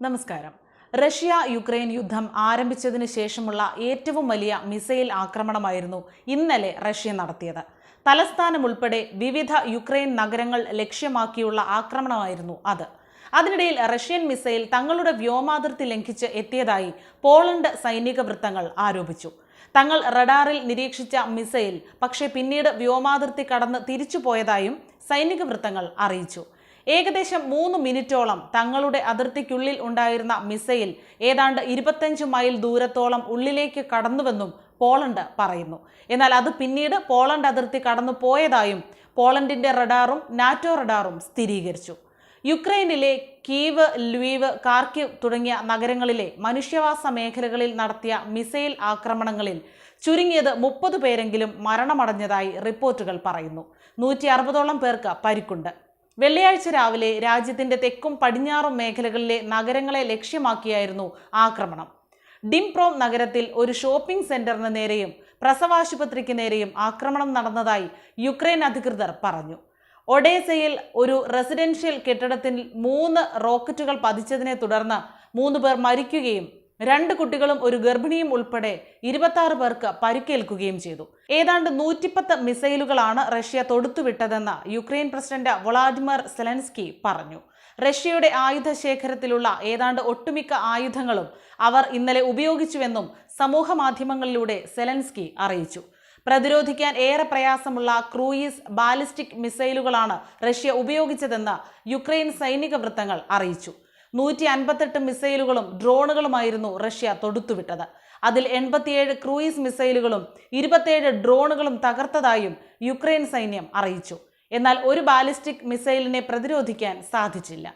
നമസ്കാരം. Russia Ukraine യുദ്ധം ആരംഭിച്ചതിന് ശേഷമുള്ള ഏറ്റവും വലിയ മിസൈൽ ആക്രമണമായിരുന്നു ഇന്നലെ റഷ്യ നടത്തിയത്. തലസ്ഥാനം ഉൾപ്പെടെ വിവിധ യുക്രൈൻ നഗരങ്ങൾ ലക്ഷ്യമാക്കിയുള്ള ആക്രമണമായിരുന്നു അത്. അതിനിടയിൽ റഷ്യൻ മിസൈൽ തങ്ങളുടെ വ്യോമാതിർത്തി ലംഘിച്ച് എത്തിയതായി പോളണ്ട് സൈനിക വൃത്തങ്ങൾ ആരോപിച്ചു. തങ്ങൾ റഡാറിൽ നിരീക്ഷിച്ച മിസൈൽ പക്ഷേ പിന്നീട് വ്യോമാതിർത്തി കടന്ന് തിരിച്ചുപോയതായും സൈനിക വൃത്തങ്ങൾ അറിയിച്ചു. ഏകദേശം മൂന്ന് മിനിറ്റോളം തങ്ങളുടെ അതിർത്തിക്കുള്ളിൽ ഉണ്ടായിരുന്ന മിസൈൽ ഏതാണ്ട് ഇരുപത്തഞ്ച് മൈൽ ദൂരത്തോളം ഉള്ളിലേക്ക് കടന്നുവെന്നും പോളണ്ട് പറയുന്നു. എന്നാൽ അത് പിന്നീട് പോളണ്ട് അതിർത്തി കടന്നു പോയതായും പോളണ്ടിന്റെ റഡാറും നാറ്റോ റഡാറും സ്ഥിരീകരിച്ചു. യുക്രൈനിലെ കീവ് ല്വീവ് കാർക്കിവ് തുടങ്ങിയ നഗരങ്ങളിലെ മനുഷ്യവാസ മേഖലകളിൽ നടത്തിയ മിസൈൽ ആക്രമണങ്ങളിൽ ചുരുങ്ങിയത് മുപ്പത് പേരെങ്കിലും മരണമടഞ്ഞതായി റിപ്പോർട്ടുകൾ പറയുന്നു. നൂറ്റി അറുപതോളം പേർക്ക് പരിക്കുണ്ട്. വെള്ളിയാഴ്ച രാവിലെ രാജ്യത്തിന്റെ തെക്കും പടിഞ്ഞാറും മേഖലകളിലെ നഗരങ്ങളെ ലക്ഷ്യമാക്കിയായിരുന്നു ആക്രമണം. ഡിംപ്രോം നഗരത്തിൽ ഒരു ഷോപ്പിംഗ് സെന്ററിന് നേരെയും പ്രസവാശുപത്രിക്ക് നേരെയും ആക്രമണം നടന്നതായി യുക്രൈൻ അധികൃതർ പറഞ്ഞു. ഒഡേസയിൽ ഒരു റെസിഡൻഷ്യൽ കെട്ടിടത്തിൽ മൂന്ന് റോക്കറ്റുകൾ പതിച്ചതിനെ തുടർന്ന് മൂന്ന് പേർ മരിക്കുകയും രണ്ട് കുട്ടികളും ഒരു ഗർഭിണിയും ഉൾപ്പെടെ ഇരുപത്തി ആറ് പേർക്ക് പരിക്കേൽക്കുകയും ചെയ്തു. ഏതാണ്ട് നൂറ്റിപ്പത്ത് മിസൈലുകളാണ് റഷ്യ തൊടുത്തുവിട്ടതെന്ന് യുക്രൈൻ പ്രസിഡന്റ് വ്ളാഡിമിർ സെലൻസ്കി പറഞ്ഞു. റഷ്യയുടെ ആയുധ ശേഖരത്തിലുള്ള ഏതാണ്ട് ഒട്ടുമിക്ക ആയുധങ്ങളും അവർ ഇന്നലെ ഉപയോഗിച്ചുവെന്നും സമൂഹ മാധ്യമങ്ങളിലൂടെ സെലൻസ്കി അറിയിച്ചു. പ്രതിരോധിക്കാൻ ഏറെ പ്രയാസമുള്ള ക്രൂയിസ് ബാലിസ്റ്റിക് മിസൈലുകളാണ് റഷ്യ ഉപയോഗിച്ചതെന്ന് യുക്രൈൻ സൈനിക വൃത്തങ്ങൾ അറിയിച്ചു. നൂറ്റി അൻപത്തെട്ട് മിസൈലുകളും ഡ്രോണുകളുമായിരുന്നു റഷ്യ തൊടുത്തുവിട്ടത്. അതിൽ എൺപത്തിയേഴ് ക്രൂയിസ് മിസൈലുകളും ഇരുപത്തിയേഴ് ഡ്രോണുകളും തകർത്തതായും യുക്രൈൻ സൈന്യം അറിയിച്ചു. എന്നാൽ ഒരു ബാലിസ്റ്റിക് മിസൈലിനെ പ്രതിരോധിക്കാൻ സാധിച്ചില്ല.